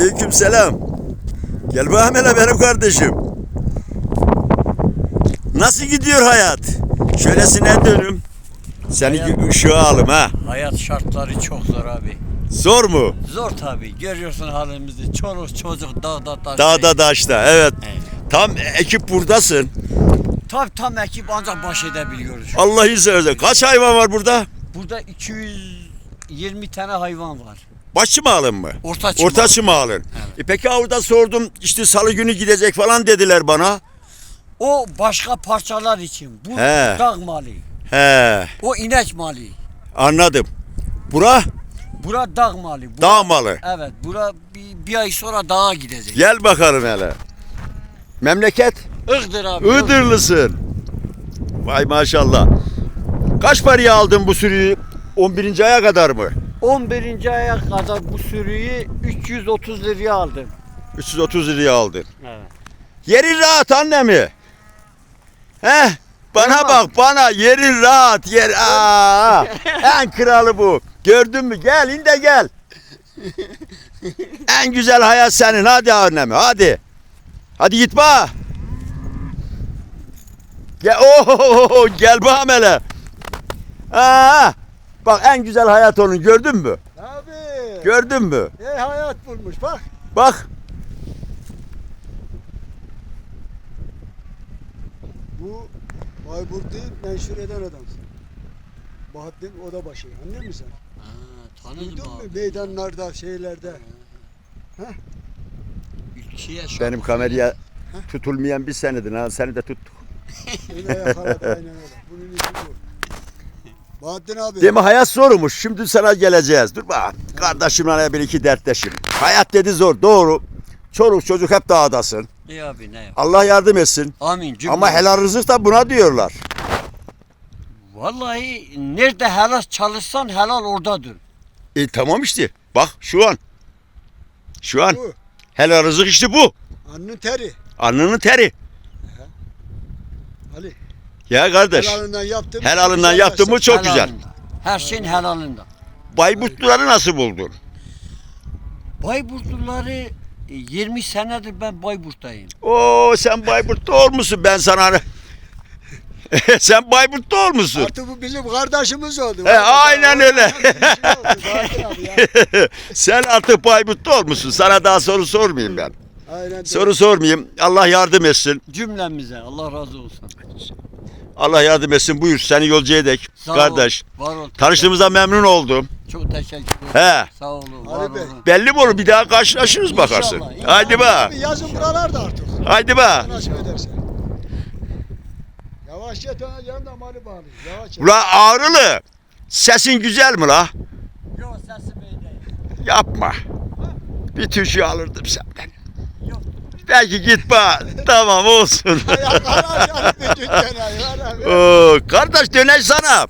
Aleyküm selam. Gel bakayım hele benim kardeşim. Nasıl gidiyor hayat? Şöylesine dönüm. Seni Hayat- ışığa alım ha. Hayat şartları çok zor abi. Zor mu? Zor tabi. Görüyorsun halimizi. Çoluk çocuk dağda taşta. Dağda daşta evet. Evet. Tam ekip buradasın. Tabi tam ekip ancak baş edebiliyoruz. Allah'ı seversen. Kaç hayvan var burada? Burada 220 tane hayvan var. Başçı mı alın mı? Orta çıma. Ortaçı mı alın? E peki orada sordum işte salı günü gidecek falan dediler bana. O başka parçalar için. Bu He. dağ mali. He O inek mali. anladım. Bura Bura dağ mali. Bura, dağ malı. Evet. Bura bir, bir ay sonra dağa gidecek. Gel bakalım hele. Memleket? Iğdır abi. Iğdırlısın. Vay maşallah. Kaç paraya aldın bu sürüyü? 11. aya kadar mı? 11. aya kadar bu sürüyü 330 liraya aldım. 330 liraya aldın. Evet. Yerin rahat anne mi? He? Bana Tamam. bak bana yerin rahat yer. Aa, en kralı bu. Gördün mü? Gel in de gel. en güzel hayat senin. Hadi annemi hadi. Hadi git bak. Gel, oho, gel bakalım hele. Aa, bak en güzel hayat onun gördün mü? Abi. Gördün mü? Ne hayat bulmuş bak. Bak Bu Bayburt'u menşur eden adamsın. Bahattin Odabaşı. Anlıyor musun sen? Ha, tanıdım Duydun mu abi. meydanlarda, şeylerde? Ülkeye şart- benim kameraya tutulmayan bir senedin ha seni de tuttuk. Öyle yakaladı aynen öyle. Bunun işi bu. Bahattin abi. Değil mi? Hayat zormuş. Şimdi sana geleceğiz. Dur bak. Kardeşimle bir iki dertleşim. Hayat dedi zor. Doğru. Çoluk çocuk hep dağdasın. İyi abi ne yap? Allah yardım etsin. Amin. cümle. Ama helal rızık da buna diyorlar. Vallahi nerede helal çalışsan helal oradadır. E tamam işte. Bak şu an. Şu an. Bu. Helal rızık işte bu. Alnın teri. Alnının teri. Ali. Ya kardeş Helalinden yaptım. helalından yaptın mı çok güzel. Helalinde. Her şeyin helalinde. Bayburtluları nasıl buldun? Bayburtluları e, 20 senedir ben Bayburt'tayım. Oo sen Bayburtlu olmuşsun ben sana. hani- sen Bayburtlu olmuşsun. Artık bu bizim kardeşimiz oldu. He, aynen öyle. Sen artık Bayburtlu olmuşsun. Sana daha soru sormayayım ben. Aynen. Soru sormayayım. Allah yardım etsin. Cümlemize Allah razı olsun. Allah yardım etsin. Buyur seni yolcu edek. Sağ Kardeş. Ol, var ol. Tanıştığımıza memnun oldum. Çok teşekkür ederim. He. Sağ olun. Ali Var Bey. olun. Belli mi olur? Bir daha karşılaşırız bakarsın. İnşallah, inşallah. Haydi be. Abi yazın buralarda artık. Haydi. Nasip edersen. Yavaş yet ona canım da mali bağlı. Yavaş yet. Ula ağrılı. Sesin güzel mi la? Yok sesi beyde. Yapma. Bir tüşü alırdım senden. Belki git bak. tamam olsun. Oo, kardeş döneş sana.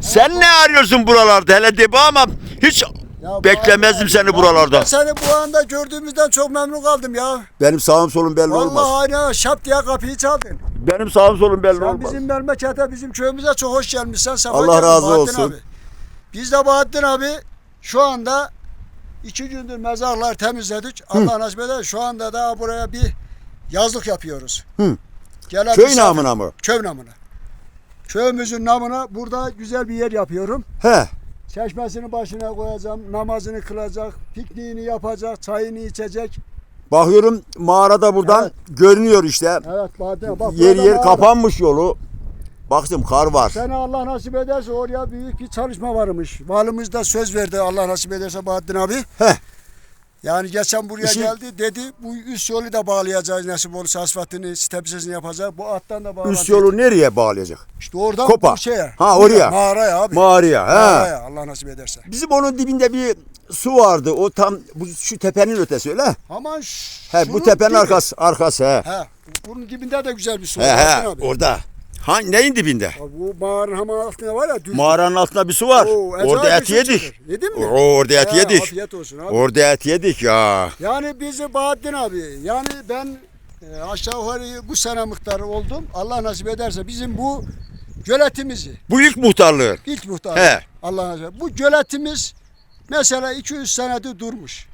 Sen ne arıyorsun buralarda? Hele de ama hiç Ya beklemezdim seni buralarda. Ben seni bu anda gördüğümüzden çok memnun kaldım ya. Benim sağım solum belli Vallahi hani şap diye kapıyı çaldın. Benim sağım solum belli Sen bizim memlekete, bizim köyümüze çok hoş gelmişsin. Sefa Allah razı Bahattin olsun. Abi. Biz de Bahattin abi şu anda iki gündür mezarlar temizledik. Allah nasip eder. Şu anda da buraya bir yazlık yapıyoruz. Hı. Gelen Köy misafir- namına mı? Köy namına. Köyümüzün namına burada güzel bir yer yapıyorum. He. Çeşmesini başına koyacağım, namazını kılacak, pikniğini yapacak, çayını içecek. Bakıyorum mağarada buradan görünüyor işte. Evet Bahattin bak. yer burada yer mağara. kapanmış yolu. Baktım kar var. Sene Allah nasip ederse oraya büyük bir çalışma varmış. Valimiz de söz verdi Allah nasip ederse Bahattin abi. Heh. Yani geçen buraya İşin- geldi dedi bu üst yolu da bağlayacağız nasip olursa asfaltını stepsesini yapacak. Bu alttan da bağlayacak. Üst yolu nereye bağlayacak? İşte oradan Kopa. bu şeye. Ha, oraya. Mağaraya abi. Mağaraya. He. Mağaraya Allah nasip ederse. Bizim onun dibinde bir su vardı. O tam bu şu tepenin ötesi öyle. Aman şu, He bu tepenin dibi. arkası arkası he. He. Bunun dibinde de güzel bir su He var. he abi. orada. Hangi neyin dibinde? Abi Bu mağaranın hemen altında var ya düz. Mağaranın altında bir su var. Oo, acayip orada bir et yedik. çıkıyor. Yedin mi? Oo, orada et He, yedik. Afiyet olsun abi. Orada et yedik ya. Yani bizi Bahattin abi yani ben e, aşağı yukarı bu sene muhtarı oldum. Allah nasip ederse bizim bu göletimizi Bu ilk muhtarlığı. ilk muhtar. He. Allah nasip Bu göletimiz mesela 200 senedir durmuş.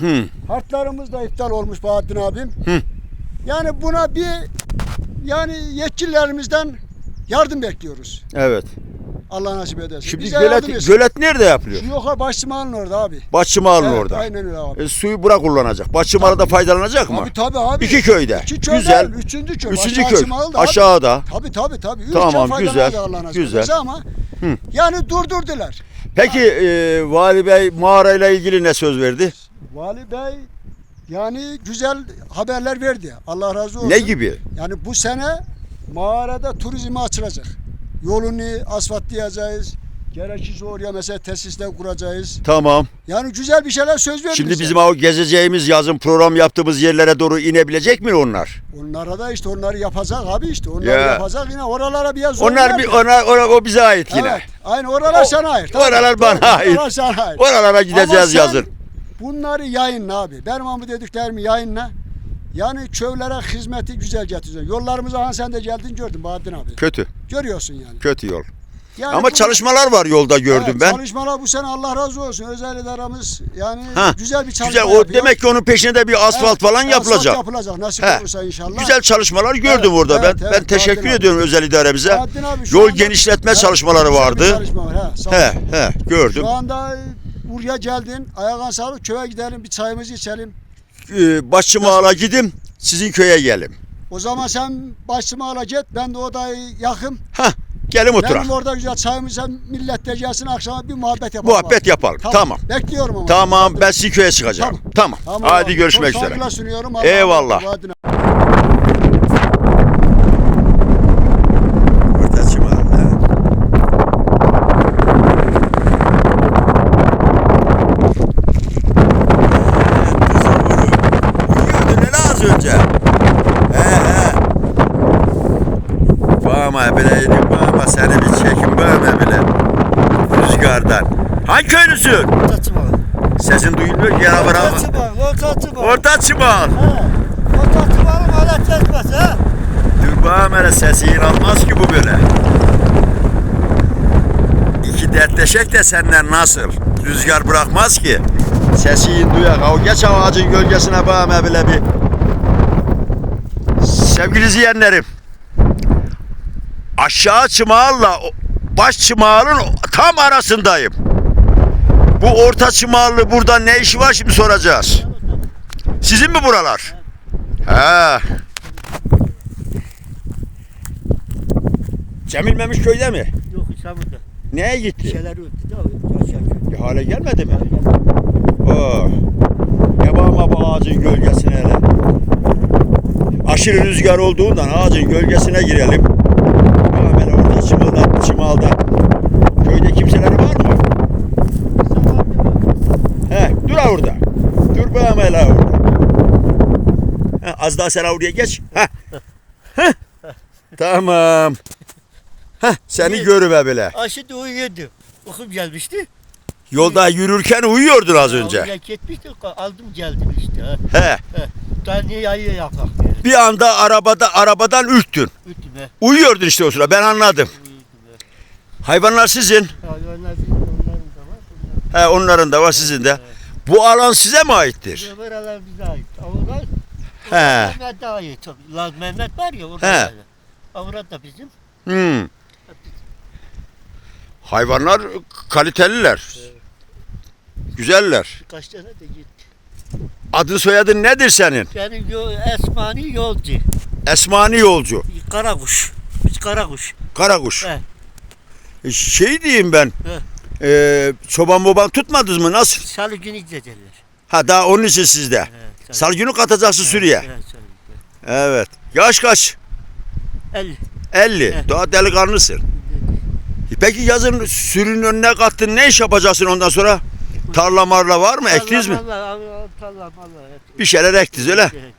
Hı. Hartlarımız da iptal olmuş Bahattin abim. Hı. Yani buna bir yani yetkililerimizden yardım bekliyoruz. Evet. Allah nasip ederse. Şimdi Bize yardım gölet, etsin. gölet nerede yapılıyor? Şu yukarı Başçıman'ın orada abi. Başçımal'ın Evet, orada. Aynen öyle abi. E, suyu bura kullanacak. Başçımal'da faydalanacak mı? Tabii tabii abi. İki köyde. İki köyde, Güzel. Üçüncü köy. Üçüncü köy. Da abi. Aşağıda. Tabii tabii tabii. Üç Tamam, güzel, faydalanacak Allah nasip güzel. ederse Ama Hı. yani durdurdular. Peki e, Vali Bey mağarayla ilgili ne söz verdi? Vali Bey yani güzel haberler verdi. Allah razı olsun. Ne gibi? Yani bu sene mağarada turizme açılacak. Yolunu asfaltlayacağız. Gerekirse oraya mesela tesisler kuracağız. Tamam. Yani güzel bir şeyler söz verdi Şimdi bizim o gezeceğimiz yazın program yaptığımız yerlere doğru inebilecek mi onlar? Onlara da işte onları yapacak abi işte. Onları Ya. yapacak yine oralara bir yer Onlar bir ona, ona o bize ait yine. Evet. Aynı oralar O- sana ait. oralar bana ait. Oralar sana ait. Oralara gideceğiz Ama sen yazın. Bunları yayınla abi. Benim ama dediklerimi yayınla. Yani köylere hizmeti güzel getireceksin. Yollarımıza han sen de geldin gördün Bahattin abi. Kötü. Görüyorsun yani. Kötü yol. yani Ama bu- çalışmalar var yolda gördüm Evet, ben. Çalışmalar bu sene Allah razı olsun. Özel idaramız yani Ha, güzel bir çalışma Güzel. O yapıyor. demek ki onun peşinde bir asfalt Evet, falan asfalt yapılacak. yapılacak nasip He. olursa inşallah. Güzel çalışmalar gördüm Evet, orada. evet, ben evet, ben teşekkür abi. ediyorum özel idaremize. Abi Yol anda- genişletme Evet, çalışmaları vardı. çalışma var, he. He he gördüm. Şu anda buraya geldin. Ayağın sağlık köye gidelim bir çayımızı içelim. Ee, Başçımağla gidim sizin köye gelim. O zaman sen başıma ala git. Ben de odayı yakım. Hah gelin oturak. Benim orada güzel çayımıza millet de gelsin akşama bir muhabbet yapalım. Muhabbet yapalım. Tamam. Bekliyorum ama. Tamam ben sizin köye çıkacağım. Tamam. Tamam Hadi abi. görüşmek Çok üzere. saygılar sunuyorum. Allah'a Eyvallah. emanet olun. Hadi. Uyuyordun ne az önce? He he. Bağma bileydim bağma seni bir çekin bağma bile. Rüzgardan. Hangi köylüsün? Sesin duyulmuyor ki ya bravo. Orta çıbar, orta çıbar. Orta çımal. He. Orta çıbarın alet kesmesi ha. Dur bakalım hele sesi inanmaz ki bu böyle. İki dertleşek de senden nasıl? Rüzgar bırakmaz ki. Sesi duyak. O geç ağacın gölgesine bakalım he bile bir. Sevgili izleyenlerim. Aşağı çımağırla o- baş çımağırın tam arasındayım. Bu orta çımağırlı burada ne işi var şimdi soracağız. Sizin mi buralar? He. Cemil Memiş köyde mi? Yok İstanbul'da. Neye gitti? Şeyler aşağı köy. Bir hale gelmedi mi? Oh. Yabama bu ağacın gölgesine hele. Aşırı rüzgar olduğundan ağacın gölgesine girelim. Bakalım hele orada çimalda, çimalda. Köyde kimseler var mı? He, dur ha orada. Dur bakalım hele orada. He, az daha sen oraya geç. Heh. Heh. Tamam. Heh, seni görüve bile. Aşı da uyuyordu. Okum gelmişti. Yolda yürürken uyuyordun az önce. Oraya gitmişti. Aldım geldim işte. Ha. He. Daha niye yayı yapak diye. Bir anda arabada arabadan ürktün. Ütüme. Uyuyordun işte o sıra ben anladım. Hayvanlar sizin. Hayvanlar bizim onların da var. He onların da var sizin de. Bu alan size mi aittir? Bunlar buralar bize ait. Avrat. He. Mehmet'e ait. Laz Mehmet var ya orada. He. yani. Avrat da bizim. Hmm. Hayvanlar kaliteliler. Güzeller. Birkaç tane de gitti. Adın soyadın nedir senin? Benim yo Esmani yolcu. Esmani yolcu. Karakuş. Biz karakuş. Karakuş. He. E, Şey diyeyim ben. E, çoban moban tutmadınız mı? Nasıl? Salı günü giderler. Ha daha onun için sizde. He, Sürüye. He, salı günü. Evet. Yaş kaç? 50. 50. He. Daha delikanlısın. Peki yazın sürünün önüne kattın ne iş yapacaksın ondan sonra? Tarla marla var mı? Ektiniz mi? Allah Allah. Bir şeyler ektiniz öyle. Evet.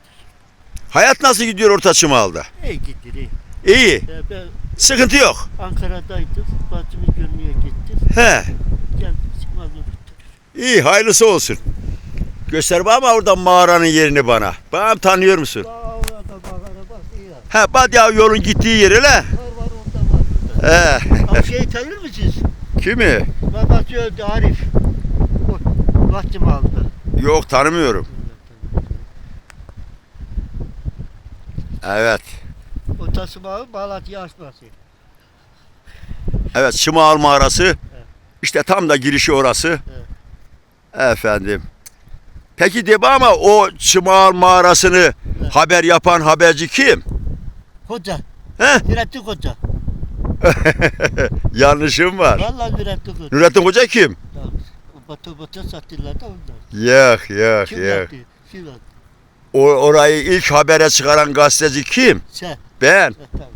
Hayat nasıl gidiyor Orta Çımağal'da? İyi gitti iyi. İyi. Ben Sıkıntı yok. Ankara'daydım. Bacımı görmeye gittim. He. Unuttum. İyi hayırlısı olsun. Göster bana oradan mağaranın yerini bana. Bana tanıyor musun? He bak ya yolun gittiği yer öyle. Var var orada var. burada. He. Şeyi tanır mısınız? Kimi? Babası öldü Arif. Vaktim aldı. Yok tanımıyorum. Evet. O tasmağı Malatya açması. Evet Çımağal mağarası. İşte tam da girişi orası. Efendim. Peki de ama o Çımağal mağarasını haber yapan haberci kim? Hoca. He? Nurettin Hoca. Yanlışım var. Vallahi Nurettin Hoca. Nurettin Hoca kim? Batı batı sattılar da ondan. Yok yok Kim yok. yaptı? Kim yaptı? O, orayı ilk habere çıkaran gazeteci kim? Sen. Ben. Tamam.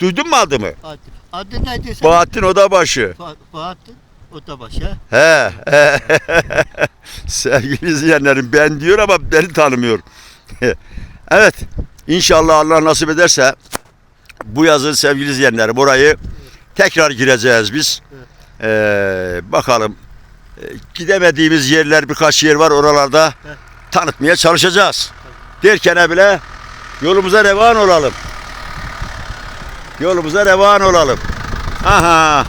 Duydun mu adımı? Adı, adı neydi sen? Bahattin Odabaşı. Ba Bahattin. O da baş ha. He. he. Sevgili izleyenlerim ben diyor ama beni tanımıyor. evet. İnşallah Allah nasip ederse bu yazın sevgili izleyenlerim orayı tekrar gireceğiz biz. Ee, bakalım. Ee, Gidemediğimiz yerler birkaç yer var oralarda tanıtmaya çalışacağız. Derken bile yolumuza revan olalım. Yolumuza revan olalım. Aha.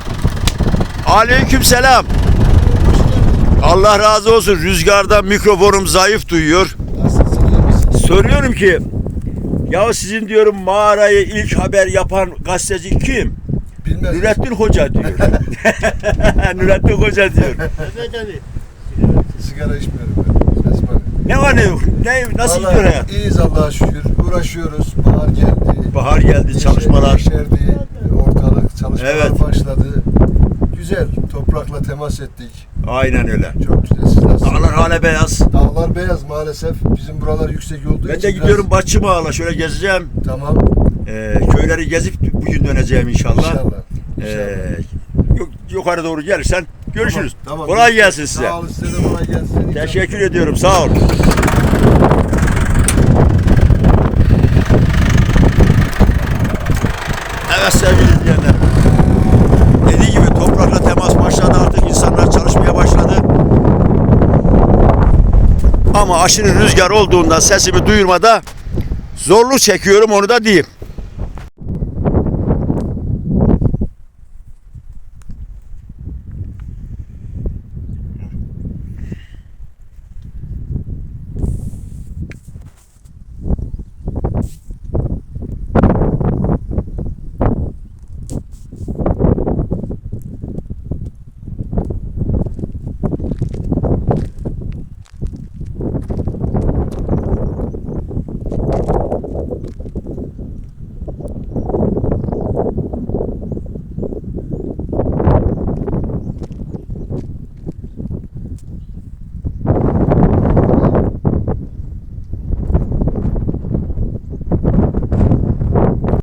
Aleyküm selam. Allah razı olsun. Rüzgarda mikrofonum zayıf duyuyor. Soruyorum ki ya sizin diyorum mağarayı ilk haber yapan gazeteci kim? Bilmez. Nurettin Hoca diyor. Nurettin Hoca diyor. Sigara içmiyorum ben. Ne var ne yok? Ne, nasıl Vallahi gidiyor hayat? İyiyiz Allah'a şükür. Uğraşıyoruz. Bahar geldi. Bahar geldi, çalışmalar. Yeşerdi. Ortalık çalışmalar Evet. başladı. Güzel. Toprakla temas ettik. Aynen öyle. Çok güzel. Siz nasılsınız? Dağlar hala beyaz. Dağlar beyaz maalesef. Bizim buralar yüksek olduğu Ben için de biraz- gidiyorum Bahçı Bağla şöyle gezeceğim. Tamam. Ee, köyleri gezip bugün döneceğim inşallah. İnşallah. İnşallah. Ee, yukarı doğru gelirsen görüşürüz. Tamam, tamam. Kolay gelsin size. Sağ olun size de kolay gelsin. Teşekkür ediyorum. Sağ ol. Evet sevgili izleyenler. Temas başladı artık insanlar çalışmaya başladı. Ama aşırı rüzgar olduğundan sesimi duyurmada zorluk çekiyorum onu da diyeyim.